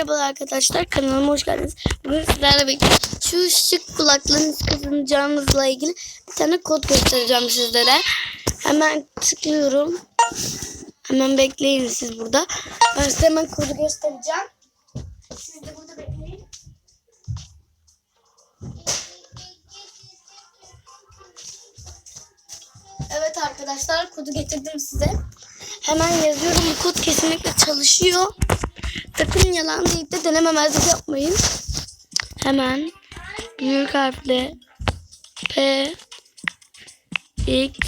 Merhabalar arkadaşlar kanalıma hoş geldiniz. Bugün sizlerle birlikte şu şık kulaklığınız kazanacağınızla ilgili bir tane kod göstereceğim sizlere. Hemen tıklıyorum. Hemen bekleyin siz burada. Ben size hemen kodu göstereceğim. Siz de burada bekleyin. Evet arkadaşlar kodu getirdim size. Hemen yazıyorum. Bu kod kesinlikle çalışıyor. Sakın yalan de denememezlik yapmayın. Hemen büyük harfle P X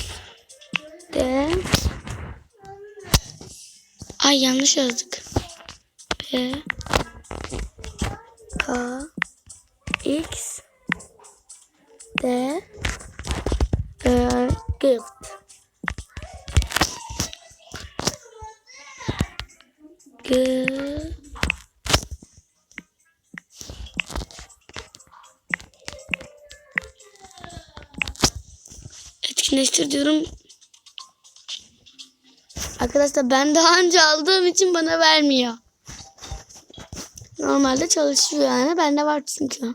D Ay yanlış yazdık. P K X D e, Gift G etkinleştir diyorum. Arkadaşlar ben daha önce aldığım için bana vermiyor. Normalde çalışıyor yani. Bende var çünkü.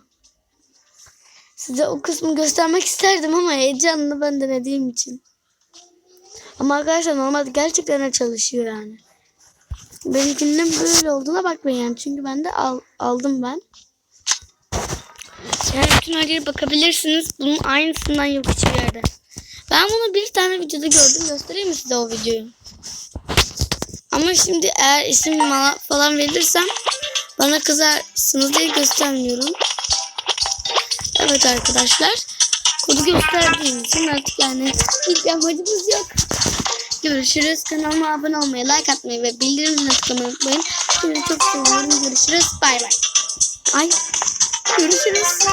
Size o kısmı göstermek isterdim ama heyecanlı ben denediğim için. Ama arkadaşlar normalde gerçekten çalışıyor yani. Benimkinin böyle olduğuna bakmayın yani. Çünkü ben de al, aldım ben. Yani bütün yere bakabilirsiniz. Bunun aynısından yok hiçbir yerde. Ben bunu bir tane videoda gördüm. Göstereyim mi size o videoyu? Ama şimdi eğer isim falan verirsem bana kızarsınız diye göstermiyorum. Evet arkadaşlar. Kodu gösterdiğim için artık yani hiç amacımız yok. Görüşürüz. Kanalıma abone olmayı, like atmayı ve bildirimleri tıklamayı unutmayın. Sizi çok seviyorum. Görüşürüz. Bay bay. Ay. Görüşürüz.